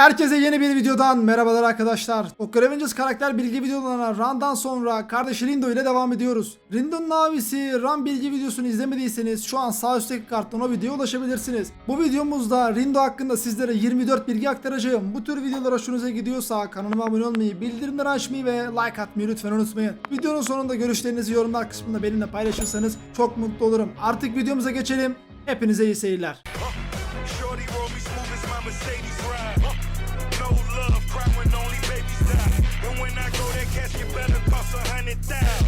Herkese yeni bir videodan merhabalar arkadaşlar. Tokyo Revengers karakter bilgi videolarına Ran'dan sonra kardeşi Rindo ile devam ediyoruz. Rindo'nun abisi Ran bilgi videosunu izlemediyseniz şu an sağ üstteki karttan o videoya ulaşabilirsiniz. Bu videomuzda Rindo hakkında sizlere 24 bilgi aktaracağım. Bu tür videolar hoşunuza gidiyorsa kanalıma abone olmayı, bildirimleri açmayı ve like atmayı lütfen unutmayın. Videonun sonunda görüşlerinizi yorumlar kısmında benimle paylaşırsanız çok mutlu olurum. Artık videomuza geçelim. Hepinize iyi seyirler. Thousand.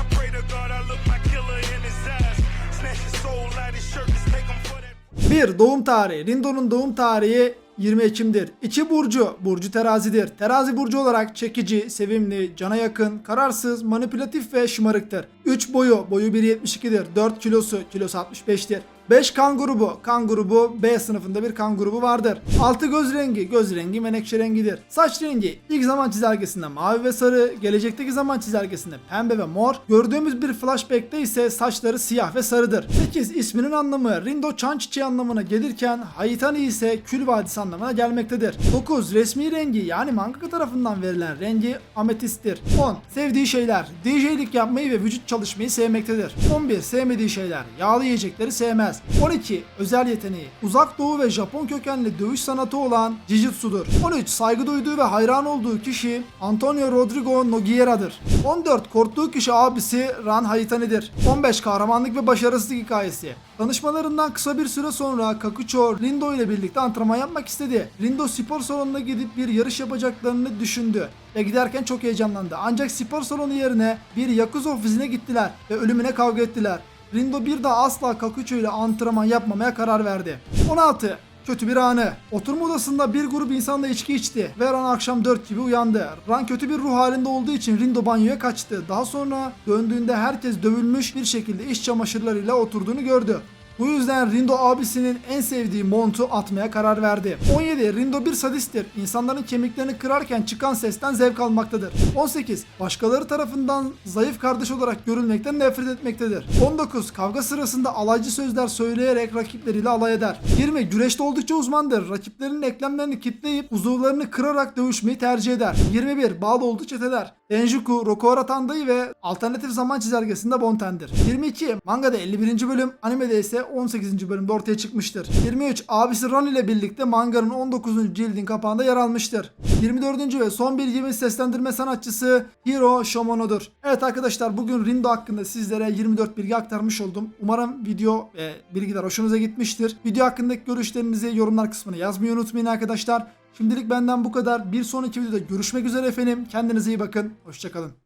I pray to God I look my killer in his eyes. Snatch his soul out his shirt, just take him for that. 1. Doğum tarihi. Rindo'nun doğum tarihi 20 Ekim'dir. 2. Burcu. Burcu terazidir. Terazi burcu olarak çekici, sevimli, cana yakın, kararsız, manipülatif ve şımarıktır. 3. Boyu. Boyu 1.72'dir. 4 kilosu. Kilosu 65'tir. 5 kan grubu. Kan grubu B sınıfında bir kan grubu vardır. 6 göz rengi. Göz rengi menekşe rengidir. Saç rengi ilk zaman çizelgesinde mavi ve sarı, gelecekteki zaman çizelgesinde pembe ve mor. Gördüğümüz bir flashback'te ise saçları siyah ve sarıdır. 8 isminin anlamı Rindo çan çiçeği anlamına gelirken Haitani ise kül vadisi anlamına gelmektedir. 9 resmi rengi yani mangaka tarafından verilen rengi ametisttir. 10 sevdiği şeyler DJ'lik yapmayı ve vücut çalışmayı sevmektedir. 11 sevmediği şeyler yağlı yiyecekleri sevmez. 12 özel yeteneği uzak doğu ve Japon kökenli dövüş sanatı olan Jijutsu'dur. 13 saygı duyduğu ve hayran olduğu kişi Antonio Rodrigo Nogueira'dır. 14 korktuğu kişi abisi Ran Haitani'dir. 15 kahramanlık ve başarısızlık hikayesi. Tanışmalarından kısa bir süre sonra Kakucho Rindo ile birlikte antrenman yapmak istedi. Rindo spor salonuna gidip bir yarış yapacaklarını düşündü ve giderken çok heyecanlandı. Ancak spor salonu yerine bir Yakuza ofisine gittiler ve ölümüne kavga ettiler. Rindo bir daha asla Kakucho ile antrenman yapmamaya karar verdi. 16. Kötü bir anı. Oturma odasında bir grup insanla içki içti ve Ran akşam 4 gibi uyandı. Ran kötü bir ruh halinde olduğu için Rindo banyoya kaçtı. Daha sonra döndüğünde herkes dövülmüş bir şekilde iş çamaşırlarıyla oturduğunu gördü. Bu yüzden Rindo abisinin en sevdiği montu atmaya karar verdi. 17. Rindo bir sadisttir. İnsanların kemiklerini kırarken çıkan sesten zevk almaktadır. 18. Başkaları tarafından zayıf kardeş olarak görülmekten nefret etmektedir. 19. Kavga sırasında alaycı sözler söyleyerek rakipleriyle alay eder. 20. Güreşte oldukça uzmandır. Rakiplerinin eklemlerini kitleyip uzuvlarını kırarak dövüşmeyi tercih eder. 21. Bağlı olduğu çeteler. Denjuku, Rokuora Tandai ve alternatif zaman çizelgesinde Bonten'dir. 22. Mangada 51. bölüm, animede ise 18. bölümde ortaya çıkmıştır. 23. Abisi Ron ile birlikte manganın 19. cildin kapağında yer almıştır. 24. ve son bilgimiz seslendirme sanatçısı Hiro Shomono'dur. Evet arkadaşlar bugün Rindo hakkında sizlere 24 bilgi aktarmış oldum. Umarım video ve bilgiler hoşunuza gitmiştir. Video hakkındaki görüşlerinizi yorumlar kısmına yazmayı unutmayın arkadaşlar. Şimdilik benden bu kadar. Bir sonraki videoda görüşmek üzere efendim. Kendinize iyi bakın. Hoşçakalın.